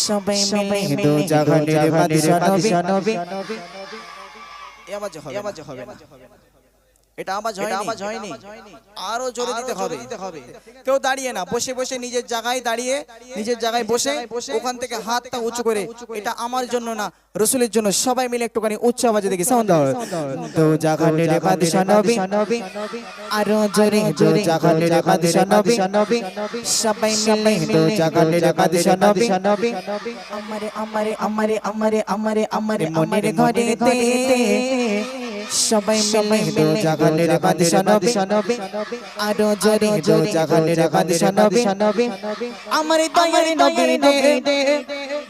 সবাই মিলে দো জাহানের বাদশা নবী আওয়াজ হবে আওয়াজ হবে না এটা আওয়াজ হয়নি আওয়াজ হয়নি আরও জোরে দিতে হবে কেউ দাঁড়িয়ে না বসে বসে নিজের জায়গায় দাঁড়িয়ে নিজের জায়গায় বসে ওখান থেকে হাতটা উঁচু করে এটা আমার জন্য না রসুলের জন্য সবাই মিলে একটুখানি উচ্চ আওয়াজে দেখি সাউন্ড দাও তো জাগানের বাদশা নবী আরও জোরে জোরে জাগানের বাদশা নবী সবাই মিলে তো জাগানের বাদশা নবী আমারে আমারে আমারে আমারে আমারে আমারে মনের ঘরেতে সবাই মিলে দো জাগানের বাদশা নবী আরও জোরে দো জাগানের বাদশা নবী আমারে দয়ার নবী রে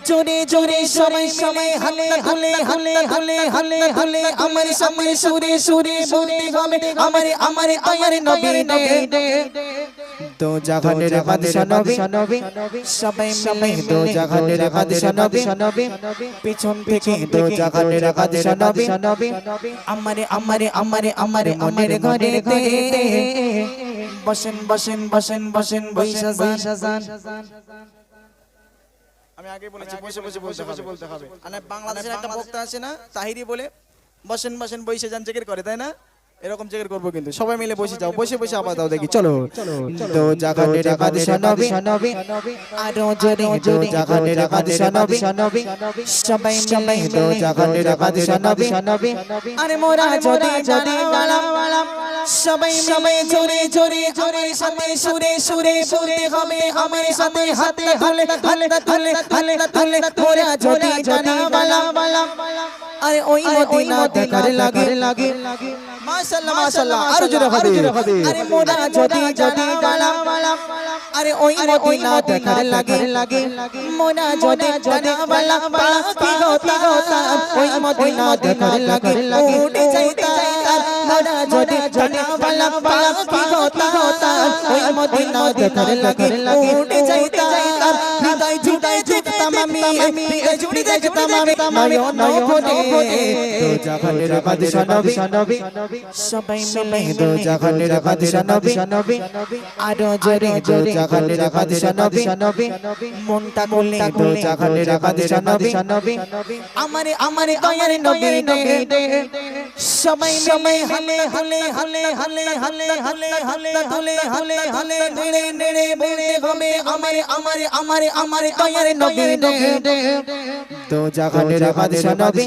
জোরে জোরে সবাই সবাই হালে হালে হালে হালে হালে হালে আমার সামনে সুরে সুরে বলতে হবে। আমারে আমারে দয়ার নবী রে দো জাগানের বাদশা নবী সবাই মিলে দো জাগানের বাদশা নবী পিছন থেকে দো জাগানের বাদশা নবী আমারে আমারে আমারে আমারে মনের ঘরে বসেন বসেন বসেন বসেন বৈশা যান আমি আগে বলেছি বসে বসে বসে বসে বলতে হবে মানে বাংলাদেশের একটা বক্তা আছে না তাহিরি বলে বসেন বসেন বসে যান জেগের করে তাই না? এরকম জেকের করব কিন্তু। সবাই মিলে বসে যাও বসে বসে আবার দাও দেখি। চলো। তো জাগানের বাদশা নবী আরও জোরে জোরে জাগানের বাদশা নবী সবাই মিলে তো জাগানের বাদশা নবী আরে মোরা যদি যদি বালাম সবাই সবাই জোরে জোরে আমার সাথে সুরে সুরে সুরে হবে আমার সাথে হাতে হালে হালে হালে হালে হালে মোরা যদি যদি বালাম আরে ওই মদিনা দেখার লাগে। লাগে। মাশাআল্লাহ মাশাআল্লাহ আরও জোরে হবে আরে মোরা যদি যদি বালাম আরে ওই মদিনা দেখার লাগে। লাগে। মোরা যদি যদি বালাম পাখি গোতা ওই মদিনা দেখার লাগে। উড়ে যাইতা মোরা যদি বালাম পাখি গোতা ওই মদিনা দেখার লাগে। উড়ে যাইতা হৃদয় জুড়াই দেখতাম আমি নবী সবাই মিলে দো জাগানের বাদশা নবী আরও জোরে দো জাগানের বাদশা নবী মনটা করলে দো জাগানের বাদশা নবী আমারে আমারে দয়ার নবী সবাই সবাই হালে আমারে আমারে আমারে আমারে নবী দো জাগানের বাদশা নবী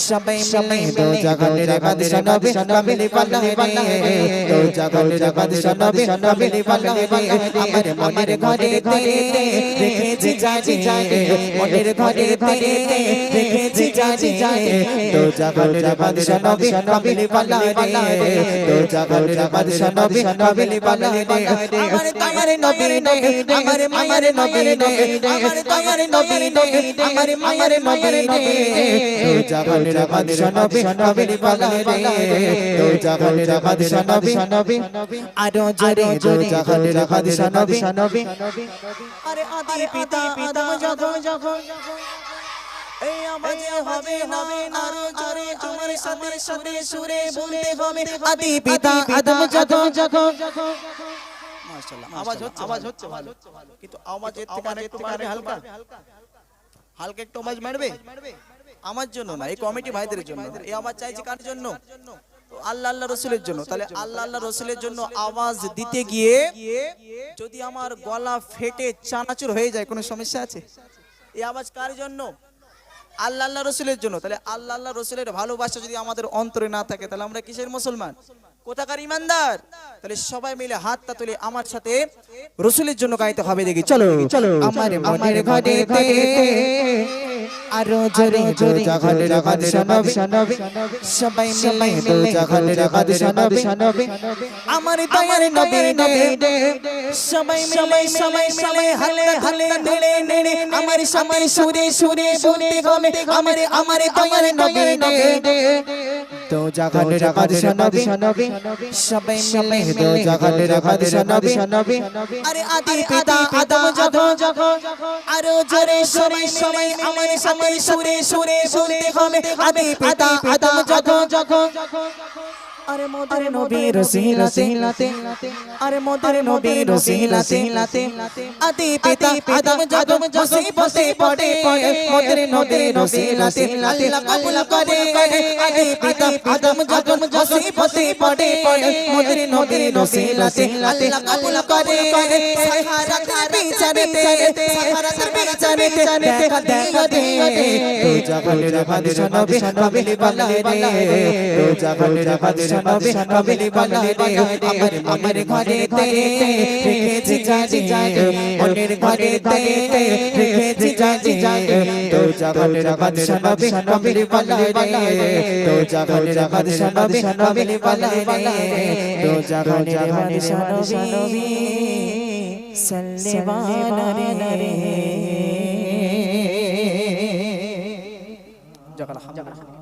সবাই মিলে দো জাগানের বাদশা নবী কামিলি পাল্লা রে দো। জাগানের বাদশা নবী কামিলি পাল্লা রে আমার মনের ঘরে রেখেছি যায় মনের ঘরে রেখেছি যাজি যায় দো জাগানের বাদশা নবী কামিলি পাল্লা রে দো জাগানের বাদশা নবী কামিলি পাল্লা রে আমার দয়ার নবী আমার মায়ের নবী আমার দয়ার নবী আমার মায়ের নবী দো জাগানের বাদশা নবী কামিলি পাল্লা রে। দো জাগানের বাদশা নবী। আরও জোরে দো জাগানের বাদশা নবী। আরে আদি পিতা আদম যখন যখন এই আওয়াজে হবে হবে আরও জোরে আমার সাথে সুরে সুরে বলতে হবে। আদি পিতা আদম যখন যখন মাশাআল্লাহ আওয়াজ হচ্ছে আওয়াজ হচ্ছে ভালো। কিন্তু আওয়াজ এর থেকে আরেকটু বাড়বে হালকা। হালকা। একটু আওয়াজ মারবে? আমার জন্য না এই কমিটি ভাইদের জন্য। এই আওয়াজ চাইছে কার জন্য? আল্লাহ আল্লাহ রসুলের জন্য। তাহলে আল্লাহ আল্লাহ রসুলের জন্য আওয়াজ দিতে গিয়ে যদি আমার গলা ফেটে চানাচুর হয়ে যায় কোনো সমস্যা আছে? এই আওয়াজ কার জন্য? আল্লাহ আল্লাহ রসুলের জন্য। তাহলে আল্লাহ আল্লাহ রসুলের ভালোবাসা যদি আমাদের অন্তরে না থাকে তাহলে আমরা কিসের মুসলমান? কোথাকার ইমানদার? তাহলে সবাই মিলে হাতটা তুলে আমার সাথে রসুলের জন্য গাইতে হবে দেখি। চলো। চলো। আমার মনের ঘরে আরও জোরে জোরে জাগালে রাগালে শোনাবে সবাই মিলে শোনাবে আমার দয়ার নবী নবী। সবাই সবাই হালে হালে নেড়ে নেড়ে আমার সবাই সুরে সুরে বলতে হবে। আমার আমার দয়ার নবী নবী দো জাগালে রাগালে নবী সবাই মিলে দো জাগালে রাগালে নবী আরে আদি পিতা আদম যখন আরও জোরে সবাই সবাই আমার সবাই সুরে সুরে বলতে হবে আদি পিতা আদম যখন আরে মোদের নবীর সিলাতে আরে মোদের নবীর সিলাতে আদি পিতা আদম জাদম জসি বসে পড়ে মোদের নবীর সিলাতে আল্লাহ কবুল করে আদি পিতা আদম জাদম জসি বসে পড়ে মোদের নবীর সিলাতে আল্লাহ কবুল করে সাহারা বিচারে সাহারা বিচারে দেখা দেখা দে রোজা বলে বাদশা নবী নবী বলে রে রোজা বলে বাদশা সনবে কবলি বলরে আমার আমার ঘরে তে রেখেছি জানি মনের ঘরে তে রেখেছি জানি তো জাগলের বাদশা নবী কবলি বলরে তো জাগলের বাদশা নবী কবলি বলরে তো জাগলের বাদশা নবী। সল্লেবানরে জাগাল হামদ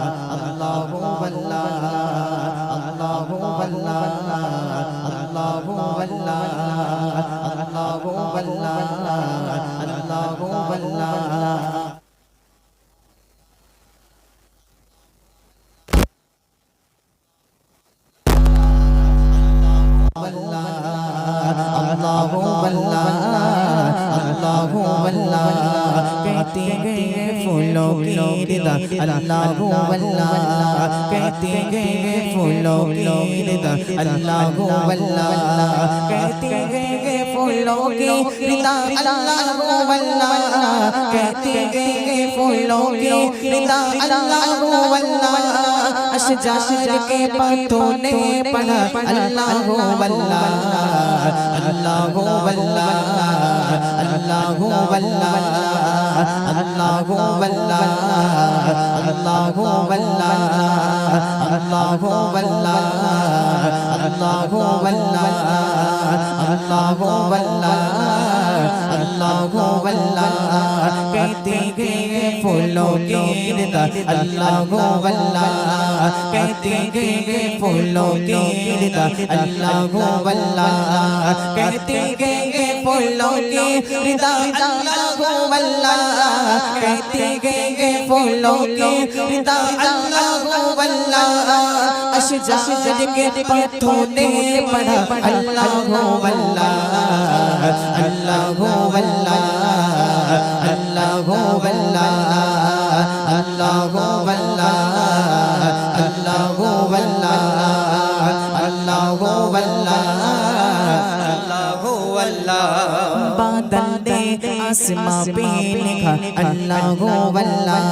अल्लाह अल्लाह अल्लाह अल्लाह कहते गए फूलों की रिदा अल्लाह अल्लाह कहते गए फूलों की रिदा अल्लाह अल्लाह कहते गए फूलों की रिदा अल्लाह अल्लाह कहते गए फूलों की रिदा अल्लाह अल्लाह अशजार के पत्तों ने पढ़ा अल्लाह अल्लाह अल्लाह अल्लाह अल्लाह अल्लाह अल्लाह अल्लाह अल्लाह अल्लाह अल्लाह अल्लाह अल्लाह अल्लाह अल्लाह अल्लाह कहते गए फूलों की रिदा अल्लाह अल्लाह कहते गए फूलों की रिदा अल्लाह अल्लाह कहते गए फूलों की रिदा अल्लाह अल्लाह कहते गए फूलों की रिदा अल्लाह अल्लाह अशजार के पत्थों ने पढ़ा अल्लाह अल्लाह अल्लाह अल्लाह अल्लाह अल्लाह अल्लाह आसमां पे लिखा अल्लाह अल्लाह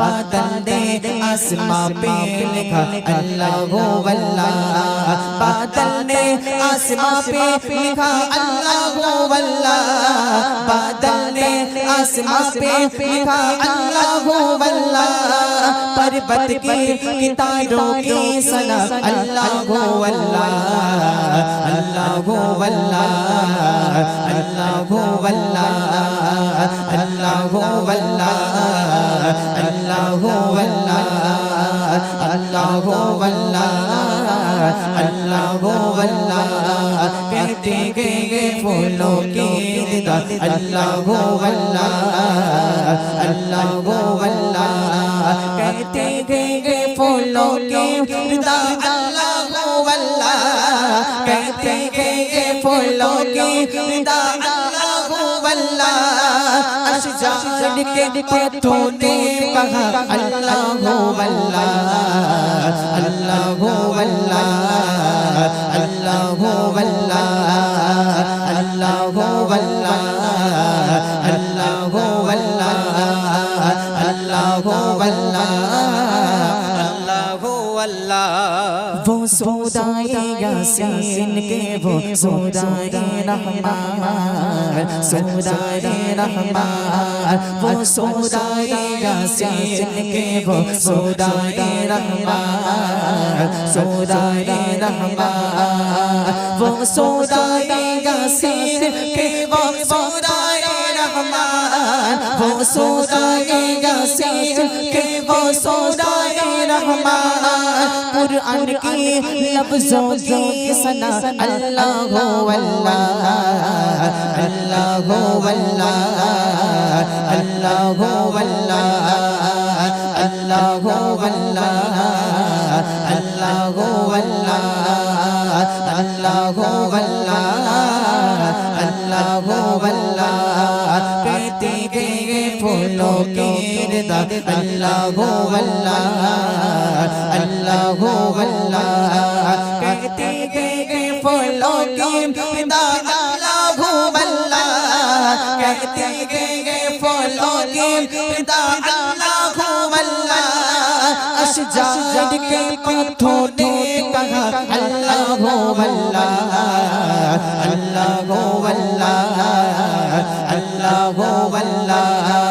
बादल ने आसमां पे लिखा अल्लाह अल्लाह बादल ने आसमां पे लिखा अल्लाह अल्लाह बादल ने आसमां पे लिखा अल्लाह अल्लाह पर्वत की तारों की सना अल्लाह गो अल्लाह अल्लाह गो अल्लाह अल्लाह गो अल्लाह अल्लाह गो अल्लाह अल्लाह गो अल्लाह اللہ اللہ اللہ اللہ کرتے گئے پھولوں کے دیدار اللہ اللہ اللہ اللہ کرتے گئے پھولوں کے دیدار اللہ اللہ کرتے گئے پھولوں کے دیدار जान के तूने कहा अल्लाह हो अल्लाह अल्लाह हो अल्लाह अल्लाह हो अल्लाह अल्लाह हो अल्लाह अल्लाह हो अल्लाह अल्लाह हो अल्लाह वो सौदाए यासीन के वो सौदाए रहमान सौदाए रहमान वो सौदाए यासीन के वो सौदाए रहमान सौदाए रहमान वो सौदाए यासीन के वो सौदाए रहमान वो सौदाए यासीन के वो सौदाए रहमान कुरान की लफ्जों की सना अल्लाह हो अल्लाह अल्लाह हो अल्लाह अल्लाह हो अल्लाह अल्लाह हो अल्लाह अल्लाह اللہ ہو اللہ اللہ ہو اللہ کہتے گئے گئے پھولوں کی پدا اللہ ہو اللہ کہتے گئے گئے پھولوں کی پدا اللہ ہو اللہ اشجار کے پتھوں نے کہا اللہ ہو اللہ اللہ ہو اللہ اللہ ہو اللہ